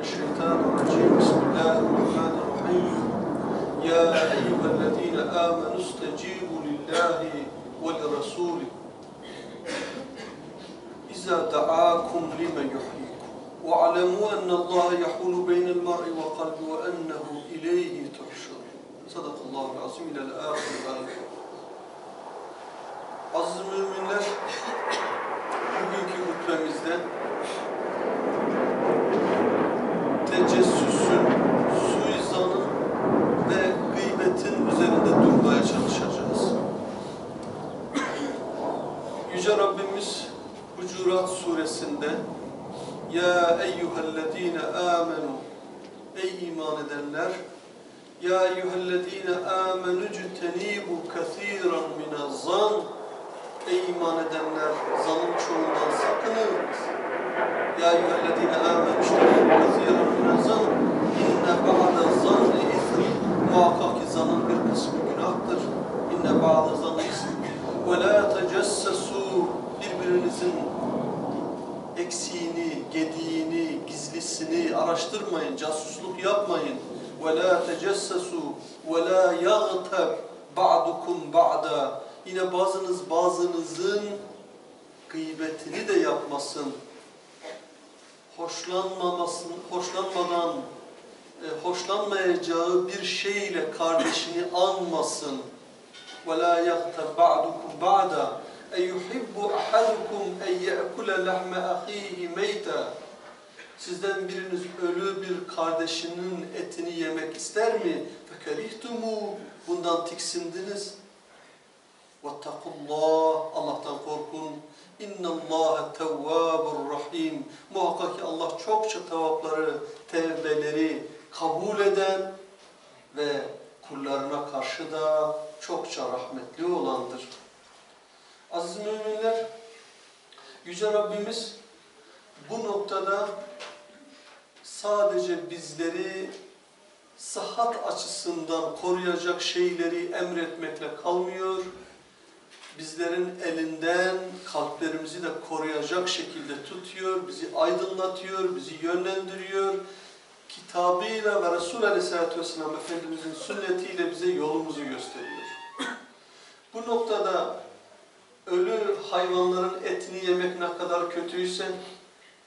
الشيطان الرجيم. بسم الله الرحمن الرحيم. يا أيها الذين آمنوا استجيبوا لله ولرسوله. إذا دعاكم لما يحييكم. واعلموا أن الله يحول بين المرء وقلبه وأنه إليه تحشر صدق الله العظيم. إلى الآخر. الآية Aziz müminler, bugünkü hutbemizde tecessüsün, suizanın ve gıybetin üzerinde durmaya çalışacağız. Yüce Rabbimiz Hucurat suresinde Ya eyyühellezine amenu Ey iman edenler Ya eyyühellezine amenu cütenibu kathiran minaz-zan Ey iman edenler zanın çoğundan sakının. Ya eyyühellezine amenu cütenibu kathiran minaz-zan İnne ba'da zanni ismi Muhakkak ki zanın bir kısmı günahtır. İnne ba'da zanni ismi Ve la tecessesu Birbirinizin eksiğini, gediğini, gizlisini araştırmayın, casusluk yapmayın. وَلَا تَجَسَّسُوا وَلَا يَغْتَبْ بَعْدُكُمْ بَعْدًا Yine bazınız bazınızın gıybetini de yapmasın. Hoşlanmamasın, hoşlanmadan, e, hoşlanmayacağı bir şeyle kardeşini anmasın. وَلَا يَغْتَبْ بَعْدُكُمْ بَعْدًا اَيُحِبُّ أَحَدُكُمْ اَنْ يَأْكُلَ لَحْمَ أَخِيهِ مَيْتًا Sizden biriniz ölü bir kardeşinin etini yemek ister mi? فَكَرِهْتُمُوا Bundan tiksindiniz. وَاتَّقُوا اللّٰهِ Allah'tan korkun. اِنَّ اللّٰهَ تَوَّابٌ rahim. Muhakkak ki Allah çokça tevapları, tevbeleri kabul eden ve kullarına karşı da çokça rahmetli olandır. Aziz müminler, Yüce Rabbimiz bu noktada sadece bizleri sıhhat açısından koruyacak şeyleri emretmekle kalmıyor. Bizlerin elinden kalplerimizi de koruyacak şekilde tutuyor, bizi aydınlatıyor, bizi yönlendiriyor. Kitabıyla ve Resul Aleyhisselatü Vesselam Efendimizin sünnetiyle bize yolumuzu gösteriyor. Bu noktada ölü hayvanların etini yemek ne kadar kötüyse,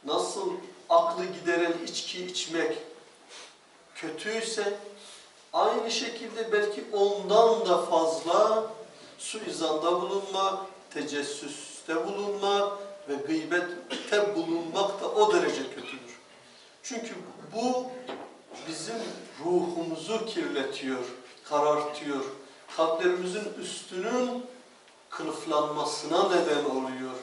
nasıl aklı gideren içki içmek kötüyse, aynı şekilde belki ondan da fazla suizanda bulunmak, tecessüste bulunmak ve gıybette bulunmak da o derece kötüdür. Çünkü bu bizim ruhumuzu kirletiyor, karartıyor. Kalplerimizin üstünün kılıflanmasına neden oluyor.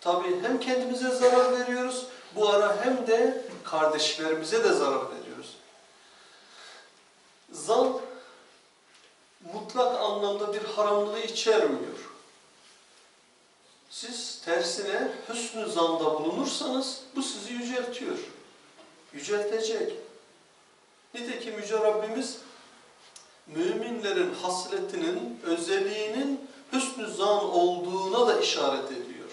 Tabi hem kendimize zarar veriyoruz, bu ara hem de kardeşlerimize de zarar veriyoruz. Mutlak anlamda bir haramlığı içermiyor. Siz tersine hüsnü zanda bulunursanız bu sizi yüceltiyor. Yüceltecek. Nitekim Yüce Rabbimiz müminlerin hasletinin, özelliğinin hüsnü zan olduğuna da işaret ediyor.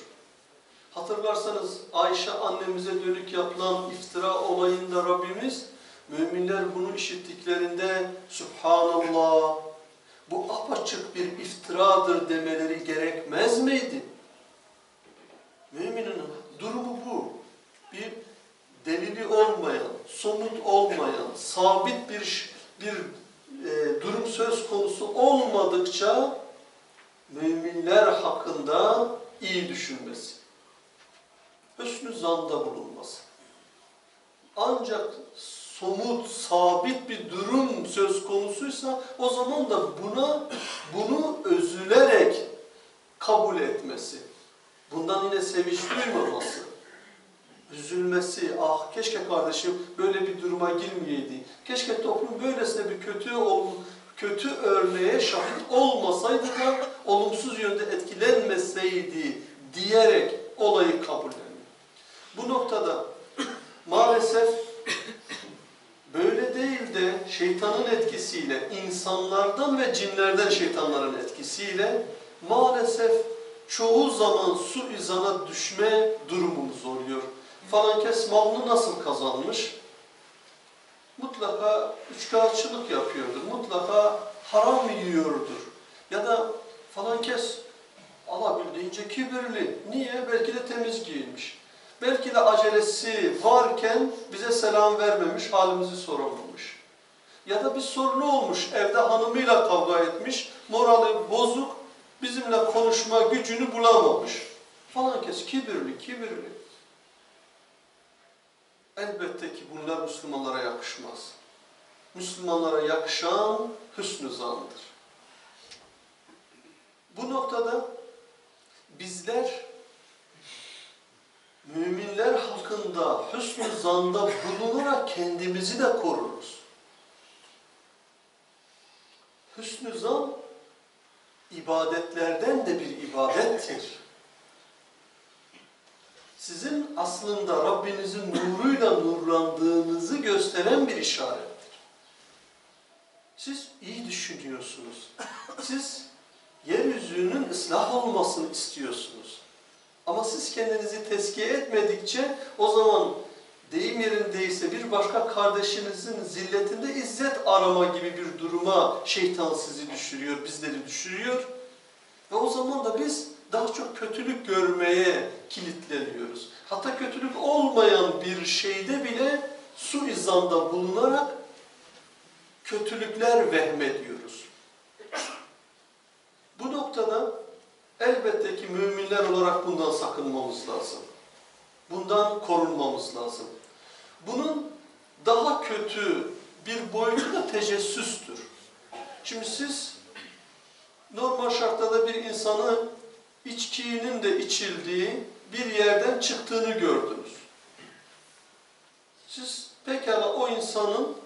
Hatırlarsanız Ayşe annemize dönük yapılan iftira olayında Rabbimiz müminler bunu işittiklerinde Subhanallah bu apaçık bir iftiradır demeleri gerekmez miydi? Müminin durumu bu. Bir delili olmayan, somut olmayan, sabit bir bir e, durum söz konusu olmadıkça müminler hakkında iyi düşünmesi. Hüsnü zanda bulunması. Ancak somut, sabit bir durum söz konusuysa o zaman da buna bunu özülerek kabul etmesi. Bundan yine sevinç duymaması. Üzülmesi, ah keşke kardeşim böyle bir duruma girmeyeydi. Keşke toplum böylesine bir kötü olum, kötü örneğe şahit olmasaydı da olumsuz yönde etkilenmeseydi diyerek olayı kabulleniyor. Bu noktada maalesef böyle değil de şeytanın etkisiyle, insanlardan ve cinlerden şeytanların etkisiyle maalesef çoğu zaman su izana düşme durumumuz oluyor. Falan kes malını nasıl kazanmış? mutlaka üçkağıtçılık yapıyordur. Mutlaka haram yiyordur. Ya da falan kes alabildiğince kibirli. Niye? Belki de temiz giyinmiş. Belki de acelesi varken bize selam vermemiş, halimizi soramamış. Ya da bir sorunu olmuş, evde hanımıyla kavga etmiş, morali bozuk, bizimle konuşma gücünü bulamamış. Falan kes kibirli, kibirli. Elbette ki bunlar Müslümanlara yakışmaz. Müslümanlara yakışan hüsnü zandır. Bu noktada bizler müminler hakkında hüsnü zanda bulunarak kendimizi de koruruz. Hüsnü zan ibadetlerden de bir ibadettir. Sizin aslında Rabbinizin nuruyla nurlandığınızı gösteren bir işarettir. Siz iyi düşünüyorsunuz. Siz yeryüzünün ıslah olmasını istiyorsunuz. Ama siz kendinizi tezkiye etmedikçe o zaman deyim yerindeyse bir başka kardeşinizin zilletinde izzet arama gibi bir duruma şeytan sizi düşürüyor, bizleri düşürüyor. Ve o zaman da biz daha çok kötülük görmeye kilitleniyoruz. Hatta kötülük olmayan bir şeyde bile suizanda bulunarak kötülükler vehmediyoruz. Bu noktada elbette ki müminler olarak bundan sakınmamız lazım. Bundan korunmamız lazım. Bunun daha kötü bir boyutu da tecessüstür. Şimdi siz normal şartlarda bir insanı içkinin de içildiği bir yerden çıktığını gördünüz. Siz pekala o insanın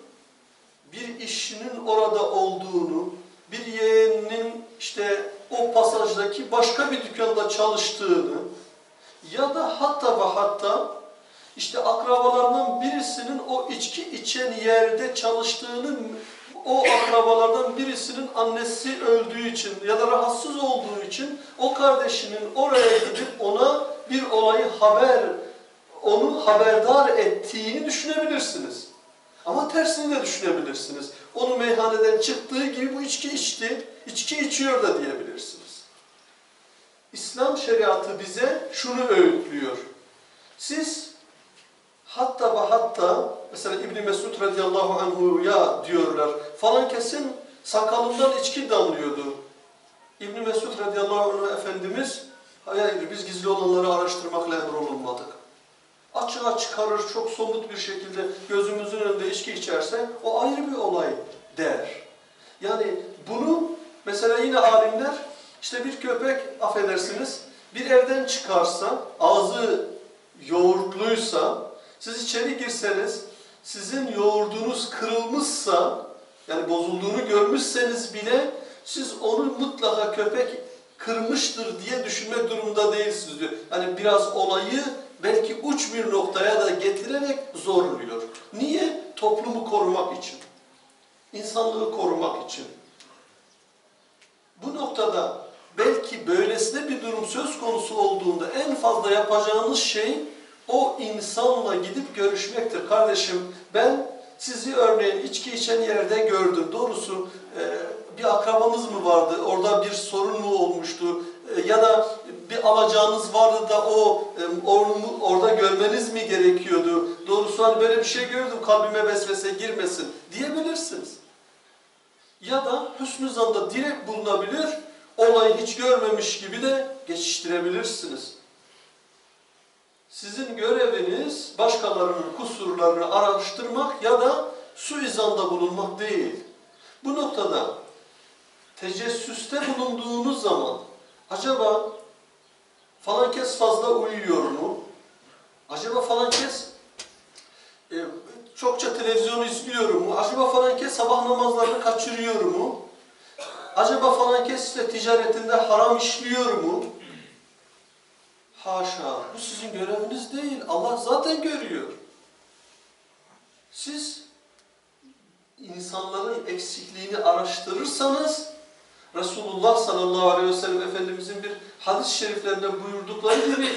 bir işinin orada olduğunu, bir yeğeninin işte o pasajdaki başka bir dükkanda çalıştığını ya da hatta ve hatta işte akrabalarından birisinin o içki içen yerde çalıştığını o akrabalardan birisinin annesi öldüğü için ya da rahatsız olduğu için o kardeşinin oraya gidip ona bir olayı haber, onu haberdar ettiğini düşünebilirsiniz. Ama tersini de düşünebilirsiniz. Onu meyhaneden çıktığı gibi bu içki içti, içki içiyor da diyebilirsiniz. İslam şeriatı bize şunu öğütlüyor. Siz hatta ve hatta mesela İbn Mesud radıyallahu anhu ya diyorlar falan kesin sakalından içki damlıyordu. İbn Mesud radıyallahu anh efendimiz hayır biz gizli olanları araştırmakla emrolunmadık. Açığa çıkarır çok somut bir şekilde gözümüzün önünde içki içerse o ayrı bir olay der. Yani bunu mesela yine alimler işte bir köpek affedersiniz bir evden çıkarsa ağzı yoğurtluysa siz içeri girseniz sizin yoğurdunuz kırılmışsa yani bozulduğunu görmüşseniz bile siz onu mutlaka köpek kırmıştır diye düşünmek durumunda değilsiniz diyor. Yani biraz olayı belki uç bir noktaya da getirerek zorluyor. Niye? Toplumu korumak için. İnsanlığı korumak için. Bu noktada belki böylesine bir durum söz konusu olduğunda en fazla yapacağınız şey o insanla gidip görüşmektir. Kardeşim ben sizi örneğin içki içen yerde gördüm. Doğrusu e, bir akrabanız mı vardı? Orada bir sorun mu olmuştu? E, ya da bir alacağınız vardı da o e, orada görmeniz mi gerekiyordu? Doğrusu hani böyle bir şey gördüm kalbime vesvese girmesin diyebilirsiniz. Ya da hüsnü zanda direkt bulunabilir, olayı hiç görmemiş gibi de geçiştirebilirsiniz. Sizin göreviniz başkalarının kusurlarını araştırmak ya da suizanda bulunmak değil. Bu noktada tecessüste bulunduğunuz zaman acaba falan kes fazla uyuyor mu? Acaba falan kes e, çokça televizyonu izliyor mu? Acaba falan kes sabah namazlarını kaçırıyor mu? Acaba falan kes işte ticaretinde haram işliyor mu? Haşa, bu sizin göreviniz değil. Allah zaten görüyor. Siz insanların eksikliğini araştırırsanız Resulullah sallallahu aleyhi ve sellem Efendimizin bir hadis-i şeriflerinde buyurdukları gibi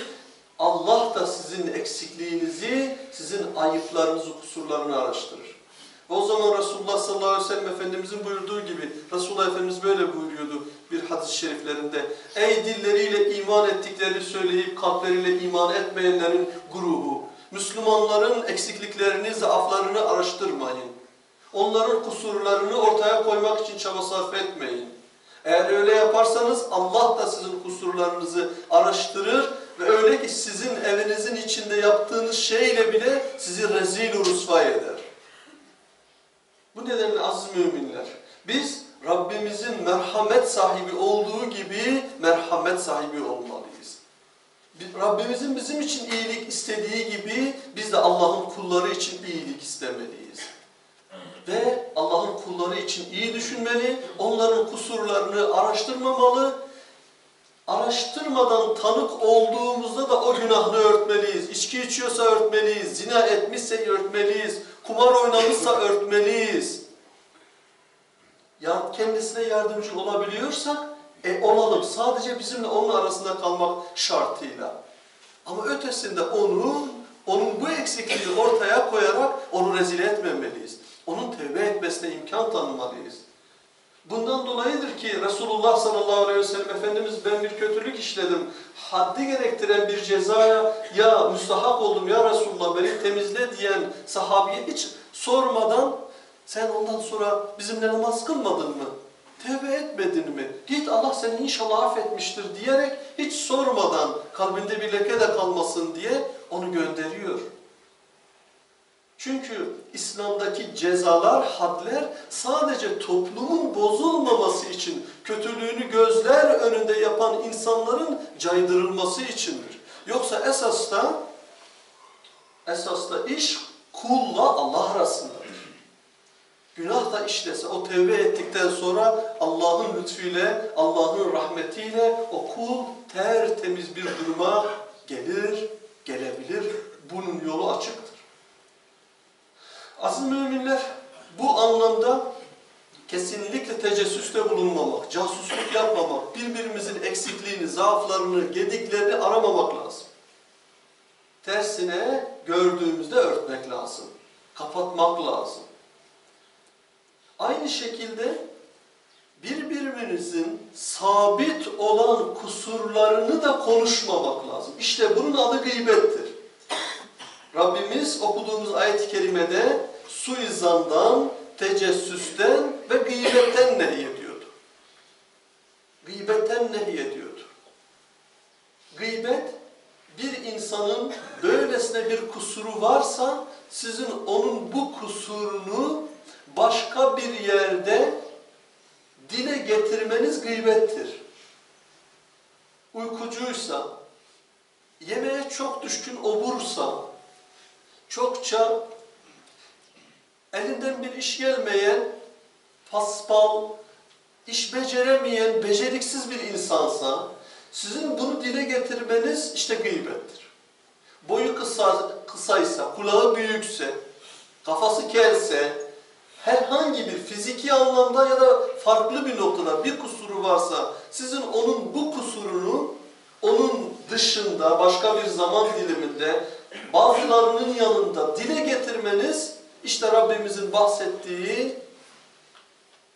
Allah da sizin eksikliğinizi, sizin ayıplarınızı, kusurlarını araştırır. O zaman Resulullah sallallahu aleyhi ve sellem Efendimizin buyurduğu gibi Resulullah Efendimiz böyle buyuruyordu bir hadis-i şeriflerinde. Ey dilleriyle iman ettiklerini söyleyip kalpleriyle iman etmeyenlerin grubu. Müslümanların eksikliklerini, zaaflarını araştırmayın. Onların kusurlarını ortaya koymak için çaba sarf etmeyin. Eğer öyle yaparsanız Allah da sizin kusurlarınızı araştırır ve öyle ki sizin evinizin içinde yaptığınız şeyle bile sizi rezil rusva eder. Bu nedenle aziz müminler, biz Rabbimizin merhamet sahibi olduğu gibi merhamet sahibi olmalıyız. Rabbimizin bizim için iyilik istediği gibi biz de Allah'ın kulları için iyilik istemeliyiz. Ve Allah'ın kulları için iyi düşünmeli, onların kusurlarını araştırmamalı, araştırmadan tanık olduğumuzda da o günahını örtmeliyiz. İçki içiyorsa örtmeliyiz, zina etmişse örtmeliyiz, kumar oynamışsa örtmeliyiz. Ya kendisine yardımcı olabiliyorsak e olalım. Sadece bizimle onun arasında kalmak şartıyla. Ama ötesinde onun, onun bu eksikliğini ortaya koyarak onu rezil etmemeliyiz. Onun tevbe etmesine imkan tanımalıyız. Bundan dolayıdır ki Resulullah sallallahu aleyhi ve sellem Efendimiz ben bir kötülük işledim. Haddi gerektiren bir cezaya ya müstahak oldum ya Resulullah beni temizle diyen sahabiye hiç sormadan sen ondan sonra bizimle namaz kılmadın mı? Tevbe etmedin mi? Git Allah seni inşallah affetmiştir diyerek hiç sormadan kalbinde bir leke de kalmasın diye onu gönderiyor. Çünkü İslam'daki cezalar, hadler sadece toplumun bozulmaması için, kötülüğünü gözler önünde yapan insanların caydırılması içindir. Yoksa esas da, esas da iş kulla Allah arasındadır. Günah da işlese, o tevbe ettikten sonra Allah'ın lütfuyla, Allah'ın rahmetiyle o kul tertemiz bir duruma gelir, gelebilir. Bunun yolu açıktır. Aziz müminler bu anlamda kesinlikle tecessüste bulunmamak, casusluk yapmamak, birbirimizin eksikliğini, zaaflarını, gediklerini aramamak lazım. Tersine gördüğümüzde örtmek lazım. Kapatmak lazım. Aynı şekilde birbirimizin sabit olan kusurlarını da konuşmamak lazım. İşte bunun adı gıybettir. Rabbimiz okuduğumuz ayet-i kerimede suizandan, tecessüsten ve gıybetten nehyediyordu. Gıybetten nehyediyordu. Gıybet, bir insanın böylesine bir kusuru varsa, sizin onun bu kusurunu başka bir yerde dile getirmeniz gıybettir. Uykucuysa, yemeğe çok düşkün obursa, çokça elinden bir iş gelmeyen, paspal, iş beceremeyen, beceriksiz bir insansa, sizin bunu dile getirmeniz işte gıybettir. Boyu kısa, kısaysa, kulağı büyükse, kafası kelse, herhangi bir fiziki anlamda ya da farklı bir noktada bir kusuru varsa, sizin onun bu dışında başka bir zaman diliminde bazılarının yanında dile getirmeniz işte Rabbimizin bahsettiği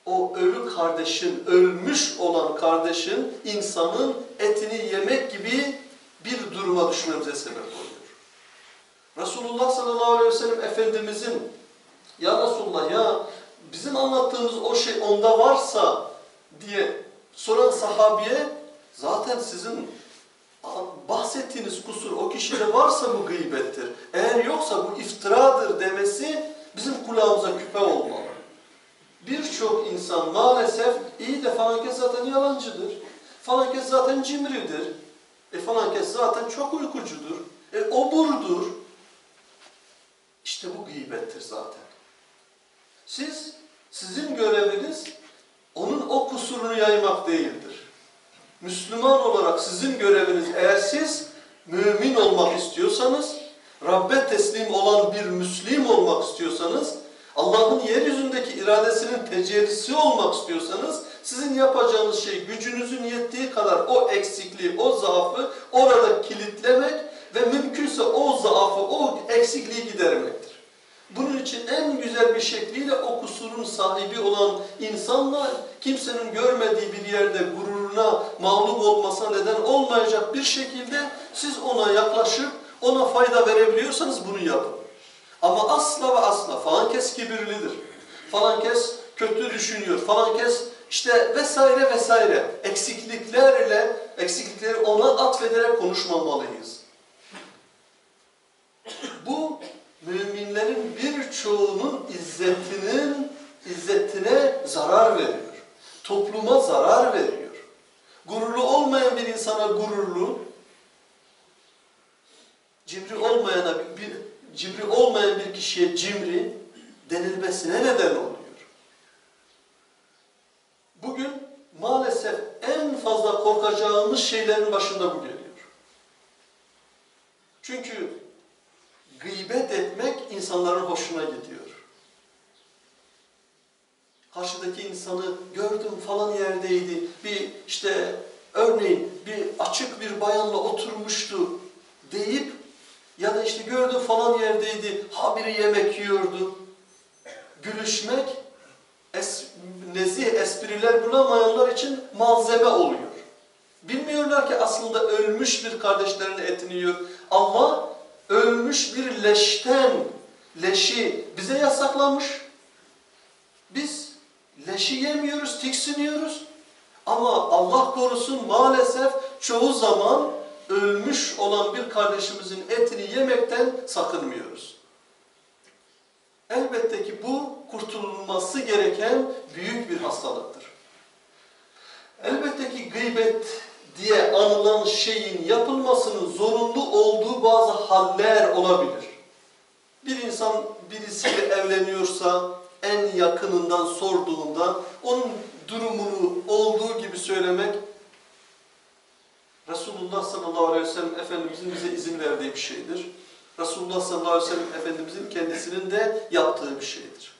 o ölü kardeşin, ölmüş olan kardeşin, insanın etini yemek gibi bir duruma düşmemize sebep oluyor. Resulullah sallallahu aleyhi ve sellem Efendimizin ya Resulullah ya bizim anlattığımız o şey onda varsa diye soran sahabiye zaten sizin bahsettiğiniz kusur o kişide varsa bu gıybettir. Eğer yoksa bu iftiradır demesi bizim kulağımıza küpe olmalı. Birçok insan maalesef iyi de falan kes zaten yalancıdır. Falan kes zaten cimridir. E falan kes zaten çok uykucudur. E oburdur. İşte bu gıybettir zaten. Siz, sizin göreviniz onun o kusurunu yaymak değildir. Müslüman olarak sizin göreviniz eğer siz mümin olmak istiyorsanız, Rabbe teslim olan bir Müslim olmak istiyorsanız, Allah'ın yeryüzündeki iradesinin tecellisi olmak istiyorsanız, sizin yapacağınız şey gücünüzün yettiği kadar o eksikliği, o zaafı orada kilitlemek ve mümkünse o zaafı, o eksikliği gidermektir. Bunun için en güzel bir şekliyle o kusurun sahibi olan insanla kimsenin görmediği bir yerde gururuna mağlup olmasına neden olmayacak bir şekilde siz ona yaklaşıp ona fayda verebiliyorsanız bunu yapın. Ama asla ve asla falan kes kibirlidir. Falan kes kötü düşünüyor. Falan kes işte vesaire vesaire eksikliklerle eksiklikleri ona atfederek konuşmamalıyız. Bu müminlerin birçoğunun izzetinin izzetine zarar veriyor. Topluma zarar veriyor. Gururlu olmayan bir insana gururlu, cimri olmayana bir cimri olmayan bir kişiye cimri denilmesine neden oluyor. Bugün maalesef en fazla korkacağımız şeylerin başında bu geliyor. Çünkü gıybet etmek insanların hoşuna gidiyor. Karşıdaki insanı gördüm falan yerdeydi. Bir işte örneğin bir açık bir bayanla oturmuştu deyip ya da işte gördüm falan yerdeydi. Ha biri yemek yiyordu. Gülüşmek es, nezih espriler bulamayanlar için malzeme oluyor. Bilmiyorlar ki aslında ölmüş bir kardeşlerinin etini yiyor. Allah ölmüş bir leşten, leşi bize yasaklamış. Biz leşi yemiyoruz, tiksiniyoruz. Ama Allah korusun maalesef çoğu zaman ölmüş olan bir kardeşimizin etini yemekten sakınmıyoruz. Elbette ki bu kurtululması gereken büyük bir hastalıktır. Elbette ki gıybet diye anılan şeyin yapılmasının zorunlu olduğu bazı haller olabilir. Bir insan birisiyle evleniyorsa en yakınından sorduğunda onun durumunu olduğu gibi söylemek Resulullah sallallahu aleyhi ve sellem Efendimizin bize izin verdiği bir şeydir. Resulullah sallallahu aleyhi ve sellem Efendimizin kendisinin de yaptığı bir şeydir.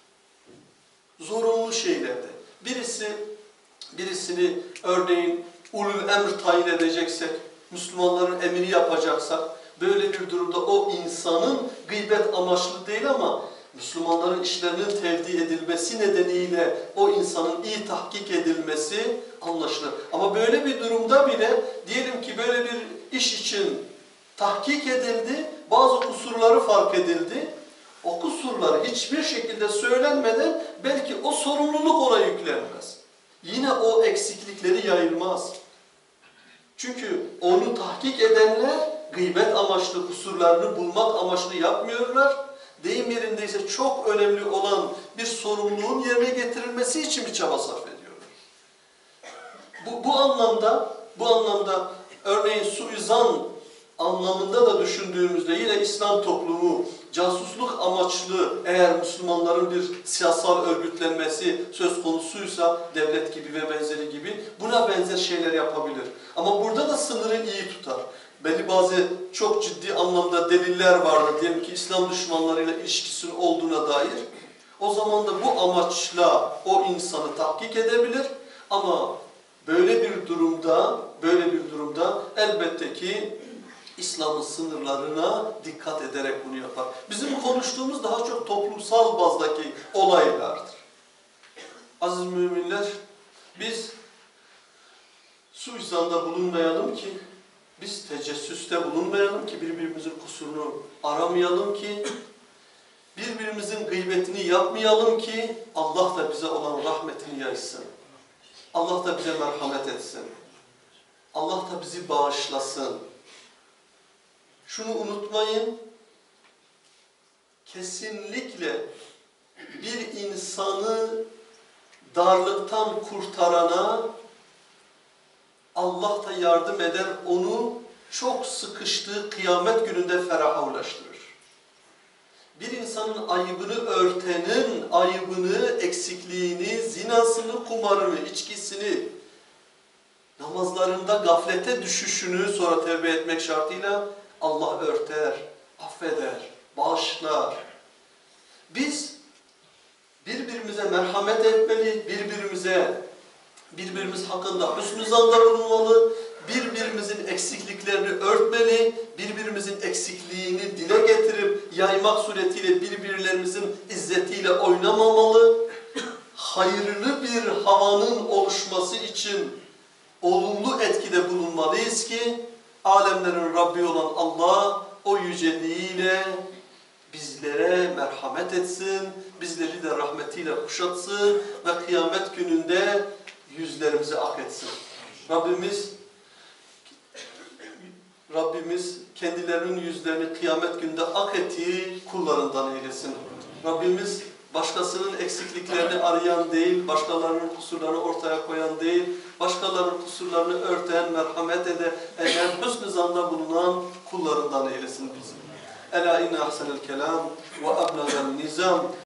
Zorunlu şeylerde. Birisi, birisini örneğin ulul emr tayin edeceksek, Müslümanların emini yapacaksak, böyle bir durumda o insanın gıybet amaçlı değil ama Müslümanların işlerinin tevdi edilmesi nedeniyle o insanın iyi tahkik edilmesi anlaşılır. Ama böyle bir durumda bile diyelim ki böyle bir iş için tahkik edildi, bazı kusurları fark edildi. O kusurları hiçbir şekilde söylenmeden belki o sorumluluk ona yüklenmez. Yine o eksiklikleri yayılmaz. Çünkü onu tahkik edenler gıybet amaçlı kusurlarını bulmak amaçlı yapmıyorlar. Deyim yerindeyse çok önemli olan bir sorumluluğun yerine getirilmesi için bir çaba sarf ediyorlar. Bu, bu anlamda bu anlamda örneğin suizan anlamında da düşündüğümüzde yine İslam toplumu casusluk amaçlı eğer Müslümanların bir siyasal örgütlenmesi söz konusuysa devlet gibi ve benzeri gibi buna benzer şeyler yapabilir. Ama burada da sınırı iyi tutar. Belli bazı çok ciddi anlamda deliller vardır diyelim ki İslam düşmanlarıyla ilişkisinin olduğuna dair. O zaman da bu amaçla o insanı tahkik edebilir ama böyle bir durumda böyle bir durumda elbette ki İslam'ın sınırlarına dikkat ederek bunu yapar. Bizim konuştuğumuz daha çok toplumsal bazdaki olaylardır. Aziz müminler, biz suizanda bulunmayalım ki, biz tecessüste bulunmayalım ki, birbirimizin kusurunu aramayalım ki, birbirimizin gıybetini yapmayalım ki, Allah da bize olan rahmetini yaysın. Allah da bize merhamet etsin. Allah da bizi bağışlasın. Şunu unutmayın, kesinlikle bir insanı darlıktan kurtarana Allah da yardım eder, onu çok sıkıştığı kıyamet gününde feraha ulaştırır. Bir insanın ayıbını örtenin ayıbını, eksikliğini, zinasını, kumarını, içkisini, namazlarında gaflete düşüşünü sonra tevbe etmek şartıyla Allah örter, affeder, bağışlar. Biz birbirimize merhamet etmeli, birbirimize birbirimiz hakkında hüsnü zanda bulunmalı, birbirimizin eksikliklerini örtmeli, birbirimizin eksikliğini dile getirip yaymak suretiyle birbirlerimizin izzetiyle oynamamalı. Hayırlı bir havanın oluşması için olumlu etkide bulunmalıyız ki alemlerin Rabbi olan Allah o yüceliğiyle bizlere merhamet etsin, bizleri de rahmetiyle kuşatsın ve kıyamet gününde yüzlerimizi ak etsin. Rabbimiz Rabbimiz kendilerinin yüzlerini kıyamet günde ak ettiği kullarından eylesin. Rabbimiz başkasının eksikliklerini arayan değil, başkalarının kusurlarını ortaya koyan değil, başkalarının kusurlarını örten, merhamet ede, eden, hüsnü zanda bulunan kullarından eylesin bizi. Ela inne ahsenel kelam ve ablagan nizam